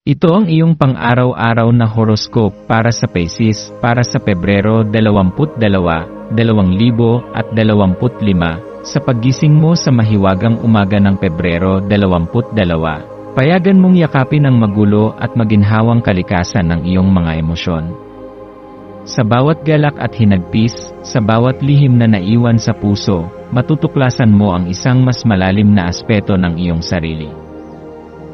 Ito ang iyong pang-araw-araw na horoscope para sa Pisces para sa Pebrero 22, 2025 sa paggising mo sa mahiwagang umaga ng Pebrero 22. Payagan mong yakapin ang magulo at maginhawang kalikasan ng iyong mga emosyon. Sa bawat galak at hinagpis, sa bawat lihim na naiwan sa puso, matutuklasan mo ang isang mas malalim na aspeto ng iyong sarili.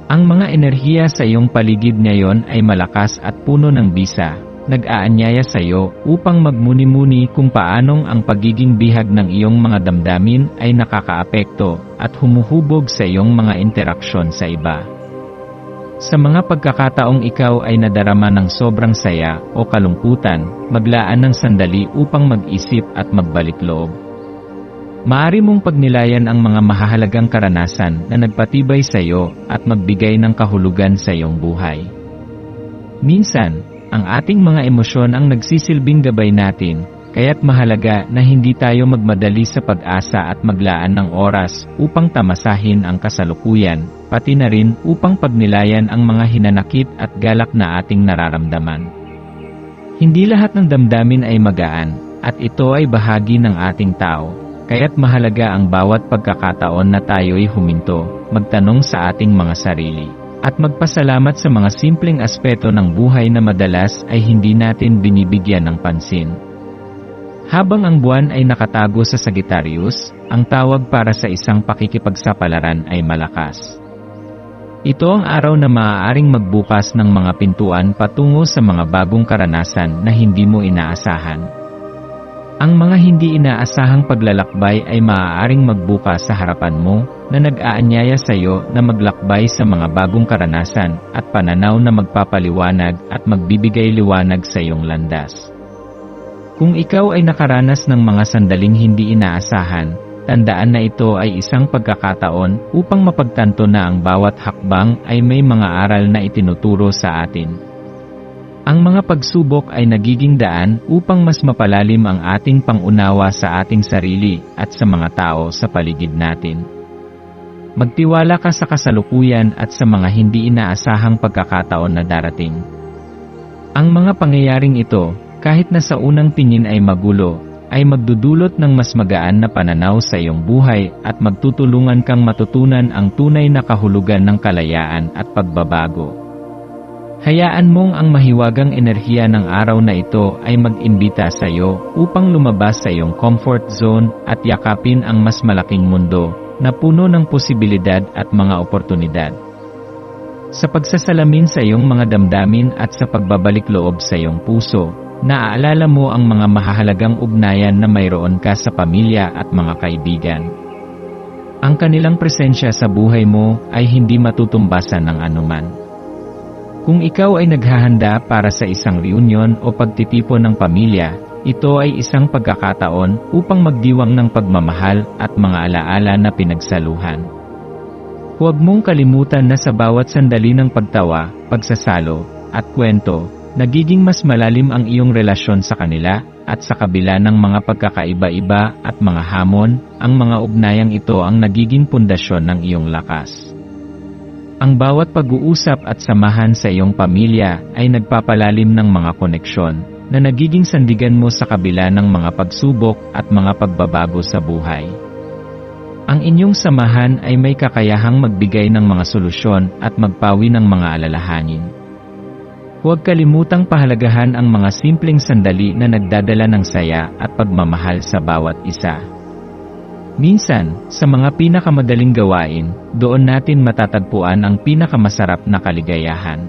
Ang mga enerhiya sa iyong paligid ngayon ay malakas at puno ng bisa, nag-aanyaya sa iyo upang magmuni-muni kung paanong ang pagiging bihag ng iyong mga damdamin ay nakakaapekto at humuhubog sa iyong mga interaksyon sa iba. Sa mga pagkakataong ikaw ay nadarama ng sobrang saya o kalungkutan, maglaan ng sandali upang mag-isip at magbalik loob. Maari mong pagnilayan ang mga mahahalagang karanasan na nagpatibay sa iyo at magbigay ng kahulugan sa iyong buhay. Minsan, ang ating mga emosyon ang nagsisilbing gabay natin, kaya't mahalaga na hindi tayo magmadali sa pag-asa at maglaan ng oras upang tamasahin ang kasalukuyan, pati na rin upang pagnilayan ang mga hinanakit at galak na ating nararamdaman. Hindi lahat ng damdamin ay magaan, at ito ay bahagi ng ating tao, Kaya't mahalaga ang bawat pagkakataon na tayo'y huminto, magtanong sa ating mga sarili, at magpasalamat sa mga simpleng aspeto ng buhay na madalas ay hindi natin binibigyan ng pansin. Habang ang buwan ay nakatago sa Sagittarius, ang tawag para sa isang pakikipagsapalaran ay malakas. Ito ang araw na maaaring magbukas ng mga pintuan patungo sa mga bagong karanasan na hindi mo inaasahan. Ang mga hindi inaasahang paglalakbay ay maaaring magbuka sa harapan mo na nag-aanyaya sa iyo na maglakbay sa mga bagong karanasan at pananaw na magpapaliwanag at magbibigay liwanag sa iyong landas. Kung ikaw ay nakaranas ng mga sandaling hindi inaasahan, tandaan na ito ay isang pagkakataon upang mapagtanto na ang bawat hakbang ay may mga aral na itinuturo sa atin. Ang mga pagsubok ay nagiging daan upang mas mapalalim ang ating pangunawa sa ating sarili at sa mga tao sa paligid natin. Magtiwala ka sa kasalukuyan at sa mga hindi inaasahang pagkakataon na darating. Ang mga pangyayaring ito, kahit na sa unang tingin ay magulo, ay magdudulot ng mas magaan na pananaw sa iyong buhay at magtutulungan kang matutunan ang tunay na kahulugan ng kalayaan at pagbabago. Hayaan mong ang mahiwagang enerhiya ng araw na ito ay mag-imbita sa iyo upang lumabas sa iyong comfort zone at yakapin ang mas malaking mundo na puno ng posibilidad at mga oportunidad. Sa pagsasalamin sa iyong mga damdamin at sa pagbabalik loob sa iyong puso, naaalala mo ang mga mahahalagang ugnayan na mayroon ka sa pamilya at mga kaibigan. Ang kanilang presensya sa buhay mo ay hindi matutumbasan ng anuman. Kung ikaw ay naghahanda para sa isang reunion o pagtitipon ng pamilya, ito ay isang pagkakataon upang magdiwang ng pagmamahal at mga alaala na pinagsaluhan. Huwag mong kalimutan na sa bawat sandali ng pagtawa, pagsasalo, at kwento, nagiging mas malalim ang iyong relasyon sa kanila, at sa kabila ng mga pagkakaiba-iba at mga hamon, ang mga ugnayang ito ang nagiging pundasyon ng iyong lakas. Ang bawat pag-uusap at samahan sa iyong pamilya ay nagpapalalim ng mga koneksyon na nagiging sandigan mo sa kabila ng mga pagsubok at mga pagbabago sa buhay. Ang inyong samahan ay may kakayahang magbigay ng mga solusyon at magpawi ng mga alalahanin. Huwag kalimutang pahalagahan ang mga simpleng sandali na nagdadala ng saya at pagmamahal sa bawat isa. Minsan, sa mga pinakamadaling gawain, doon natin matatagpuan ang pinakamasarap na kaligayahan.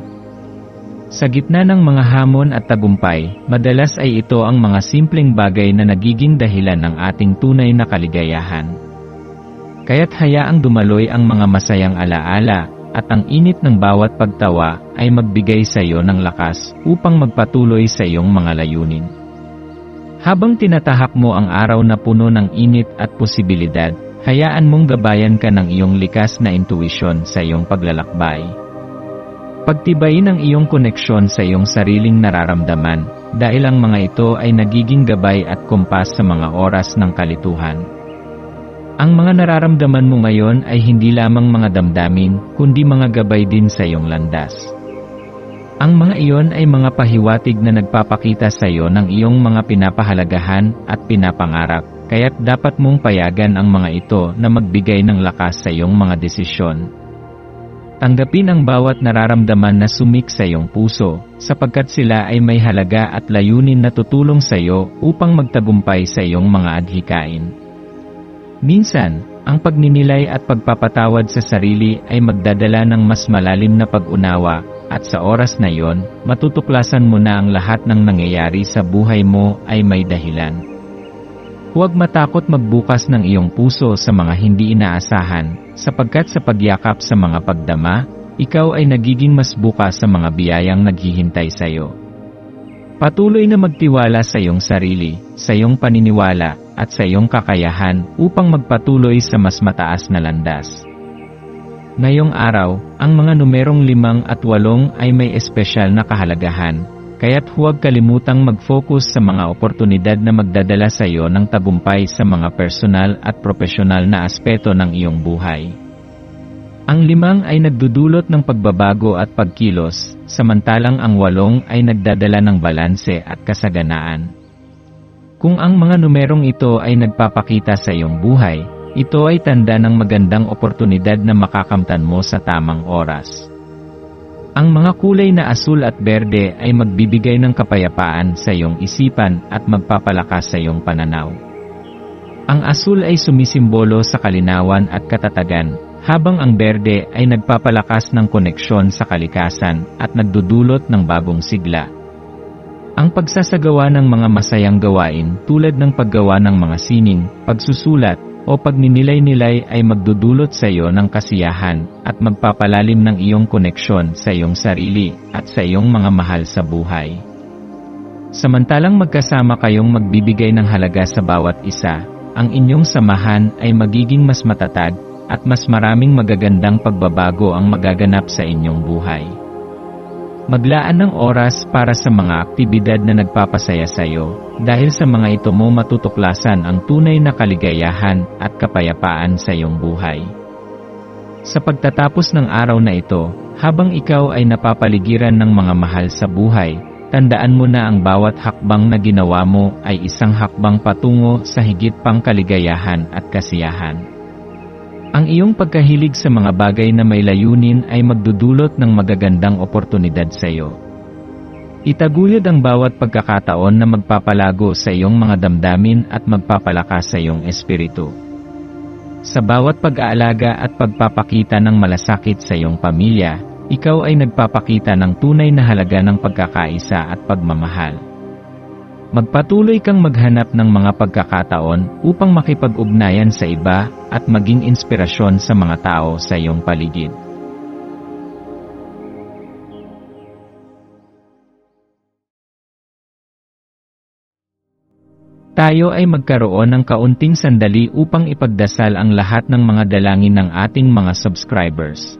Sa gitna ng mga hamon at tagumpay, madalas ay ito ang mga simpleng bagay na nagiging dahilan ng ating tunay na kaligayahan. Kaya't hayaang dumaloy ang mga masayang alaala, at ang init ng bawat pagtawa ay magbigay sa iyo ng lakas upang magpatuloy sa iyong mga layunin. Habang tinatahak mo ang araw na puno ng init at posibilidad, hayaan mong gabayan ka ng iyong likas na intuition sa iyong paglalakbay. Pagtibayin ang iyong koneksyon sa iyong sariling nararamdaman, dahil ang mga ito ay nagiging gabay at kumpas sa mga oras ng kalituhan. Ang mga nararamdaman mo ngayon ay hindi lamang mga damdamin, kundi mga gabay din sa iyong landas. Ang mga iyon ay mga pahiwatig na nagpapakita sa iyo ng iyong mga pinapahalagahan at pinapangarap, kaya't dapat mong payagan ang mga ito na magbigay ng lakas sa iyong mga desisyon. Tanggapin ang bawat nararamdaman na sumik sa iyong puso, sapagkat sila ay may halaga at layunin na tutulong sa iyo upang magtagumpay sa iyong mga adhikain. Minsan, ang pagninilay at pagpapatawad sa sarili ay magdadala ng mas malalim na pag-unawa, at sa oras na iyon, matutuklasan mo na ang lahat ng nangyayari sa buhay mo ay may dahilan. Huwag matakot magbukas ng iyong puso sa mga hindi inaasahan, sapagkat sa pagyakap sa mga pagdama, ikaw ay nagiging mas bukas sa mga biyayang naghihintay sa iyo. Patuloy na magtiwala sa iyong sarili, sa iyong paniniwala, at sa iyong kakayahan upang magpatuloy sa mas mataas na landas. Ngayong araw, ang mga numerong limang at walong ay may espesyal na kahalagahan, kaya't huwag kalimutang mag-focus sa mga oportunidad na magdadala sa iyo ng tagumpay sa mga personal at profesional na aspeto ng iyong buhay. Ang limang ay nagdudulot ng pagbabago at pagkilos, samantalang ang walong ay nagdadala ng balanse at kasaganaan. Kung ang mga numerong ito ay nagpapakita sa iyong buhay, ito ay tanda ng magandang oportunidad na makakamtan mo sa tamang oras. Ang mga kulay na asul at berde ay magbibigay ng kapayapaan sa iyong isipan at magpapalakas sa iyong pananaw. Ang asul ay sumisimbolo sa kalinawan at katatagan, habang ang berde ay nagpapalakas ng koneksyon sa kalikasan at nagdudulot ng bagong sigla. Ang pagsasagawa ng mga masayang gawain tulad ng paggawa ng mga sining, pagsusulat, o pagninilay-nilay ay magdudulot sa iyo ng kasiyahan at magpapalalim ng iyong koneksyon sa iyong sarili at sa iyong mga mahal sa buhay. Samantalang magkasama kayong magbibigay ng halaga sa bawat isa, ang inyong samahan ay magiging mas matatag at mas maraming magagandang pagbabago ang magaganap sa inyong buhay. Maglaan ng oras para sa mga aktibidad na nagpapasaya sa iyo, dahil sa mga ito mo matutuklasan ang tunay na kaligayahan at kapayapaan sa iyong buhay. Sa pagtatapos ng araw na ito, habang ikaw ay napapaligiran ng mga mahal sa buhay, tandaan mo na ang bawat hakbang na ginawa mo ay isang hakbang patungo sa higit pang kaligayahan at kasiyahan. Ang iyong pagkahilig sa mga bagay na may layunin ay magdudulot ng magagandang oportunidad sa iyo. Itaguyod ang bawat pagkakataon na magpapalago sa iyong mga damdamin at magpapalakas sa iyong espiritu. Sa bawat pag-aalaga at pagpapakita ng malasakit sa iyong pamilya, ikaw ay nagpapakita ng tunay na halaga ng pagkakaisa at pagmamahal. Magpatuloy kang maghanap ng mga pagkakataon upang makipag-ugnayan sa iba at maging inspirasyon sa mga tao sa iyong paligid. Tayo ay magkaroon ng kaunting sandali upang ipagdasal ang lahat ng mga dalangin ng ating mga subscribers,